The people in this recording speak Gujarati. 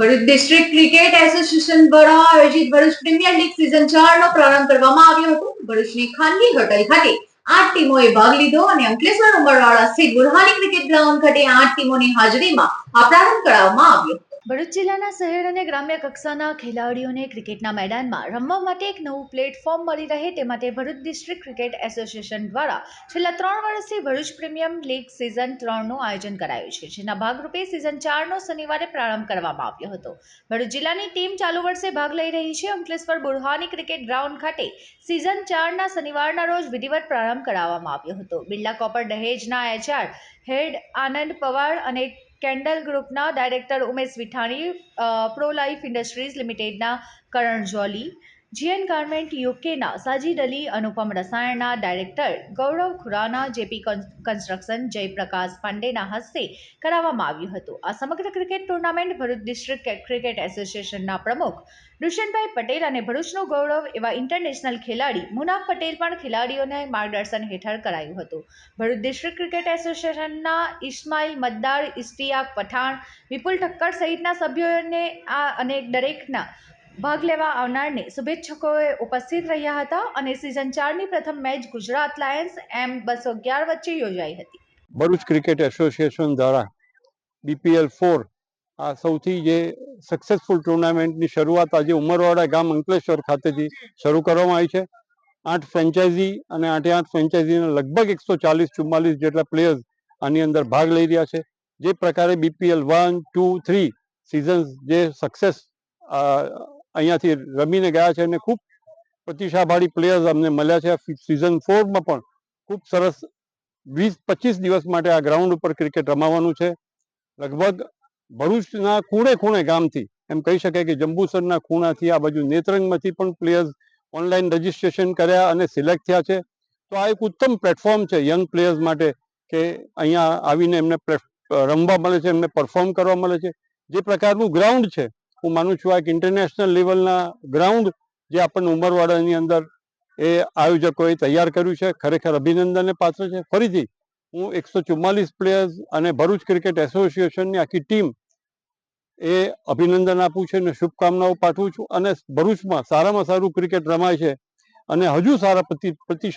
ભરૂચ ડિસ્ટ્રિક્ટ ક્રિકેટ એસોસિએશન દ્વારા આયોજિત ભરૂચ પ્રીમિયર લીગ સિઝન ચાર નો પ્રારંભ કરવામાં આવ્યો હતો ભરૂચની ખાનગી હોટલ ખાતે આઠ ટીમોએ ભાગ લીધો અને અંકલેશ્વર ઉમરવાડા સ્થિત બુરહાની ક્રિકેટ ગ્રાઉન્ડ ખાતે આઠ ટીમોની હાજરીમાં આ પ્રારંભ કરાવવામાં આવ્યો. ભરૂચ જિલ્લાના શહેર અને ગ્રામ્ય કક્ષાના ખેલાડીઓને ક્રિકેટના મેદાનમાં રમવા માટે એક નવું પ્લેટફોર્મ મળી રહે તે માટે ભરૂચ ડિસ્ટ્રિક્ટ ક્રિકેટ એસોસિએશન દ્વારા છેલ્લા ત્રણ વર્ષથી ભરૂચ પ્રીમિયમ લીગ સિઝન ત્રણનું આયોજન કરાયું છે, જેના ભાગરૂપે સિઝન ચારનો શનિવારે પ્રારંભ કરવામાં આવ્યો હતો. ભરૂચ જિલ્લાની ટીમ ચાલુ વર્ષે ભાગ લઈ રહી છે. અંકલેશ્વર બુરહાની ક્રિકેટ ગ્રાઉન્ડ ખાતે સિઝન ચારના શનિવારના રોજ વિધિવત પ્રારંભ કરાવવામાં આવ્યો હતો. બિરલા કોપર દહેજના એચઆર, હેડ આનંદ પવાર અને કેન્ડલ ગ્રુપના director Umesh Vithani pro life industries લિમિટેડના કરણ જોલી જીએન ગાર્મેન્ટ યુકેના સાજીદ અલી અનુપમ રસાયણના ડાયરેક્ટર ગૌરવ ખુરાના જેપી કન્સ- કન્સ્ટ્રક્શન જયપ્રકાશ પાંડેના હસ્તે કરાવવામાં આવ્યું હતું. આ સમગ્ર cricket tournament Bharuch district cricket એસોસિએશનના પ્રમુખ દુષ્યંતભાઈ પટેલ અને ભરૂચનું ગૌરવ એવા ઇન્ટરનેશનલ ખેલાડી મુનાફ પટેલ પણ ખેલાડીઓને માર્ગદર્શન હેઠળ કરાયું હતું. ભરૂચ ડિસ્ટ્રિક્ટ ક્રિકેટ એસોસિએશનના ઇસ્માઇલ મદ્દાર ઇસ્તિયાક પઠાણ, વિપુલ ઠક્કર સહિતના સભ્યોને આ અને દરેકના ભાગ લેવા આવનારને શુભેચ્છકોએ ઉપસ્થિત રહ્યા હતા અને સિઝન ચારની પ્રથમ મેચ ગુજરાત લાયન્સ એમ બસો અગિયાર વચ્ચે યોજાઈ હતી. ભરૂચ ક્રિકેટ એસોસિએશન દ્વારા બીપીએલ ફોર આ સૌથી જે સક્સેસફુલ ટુર્નામેન્ટની શરૂઆત આજે ઉમરવાડા ગામ અંકલેશ્વર ખાતેથી શરૂ કરવામાં આવી છે. આઠ ફ્રેન્ચાઇઝી અને આઠે આઠ ફ્રેન્ચાઇઝીના લગભગ એકસો ચાલીસ ચુમ્માલીસ જેટલા પ્લેયર્સ આની અંદર ભાગ લઈ રહ્યા છે. જે પ્રકારે BPL one two three seasons જે સક્સેસ અહીંયાથી રમીને ગયા છે અને ખૂબ પ્રતિભાશાળી પ્લેયર્સ અમને મળ્યા છે. સિઝન ફોરમાં પણ ખૂબ સરસ વીસ પચીસ દિવસ માટે આ ગ્રાઉન્ડ ઉપર ક્રિકેટ રમાવાનું છે. લગભગ ભરૂચના ખૂણે ખૂણે ગામથી એમ કહી શકાય કે જંબુસરના ખૂણાથી આ બાજુ નેત્રંગમાંથી પણ પ્લેયર્સ ઓનલાઈન રજીસ્ટ્રેશન કર્યા અને સિલેક્ટ થયા છે. તો આ એક ઉત્તમ પ્લેટફોર્મ છે યંગ પ્લેયર્સ માટે કે અહીંયા આવીને એમને રમવા મળે છે, એમને પરફોર્મ કરવા મળે છે. જે પ્રકારનું ગ્રાઉન્ડ છે હું માનું છું આ એક ઇન્ટરનેશનલ લેવલના ગ્રાઉન્ડ જે આપણને ઉમરવાડાની અંદર એ આયોજકોએ તૈયાર કર્યું છે, ખરેખર અભિનંદનને પાત્ર છે. ફરીથી, હું એકસો ચુમ્માલીસ પ્લેયર્સ અને ભરૂચ ક્રિકેટ એસોસિએશનની આખી ટીમ એ અભિનંદન આપું છું અને શુભકામનાઓ પાઠવું છું. અને ભરૂચમાં સારામાં સારું ક્રિકેટ રમાય છે અને હજુ સારા પ્રતિ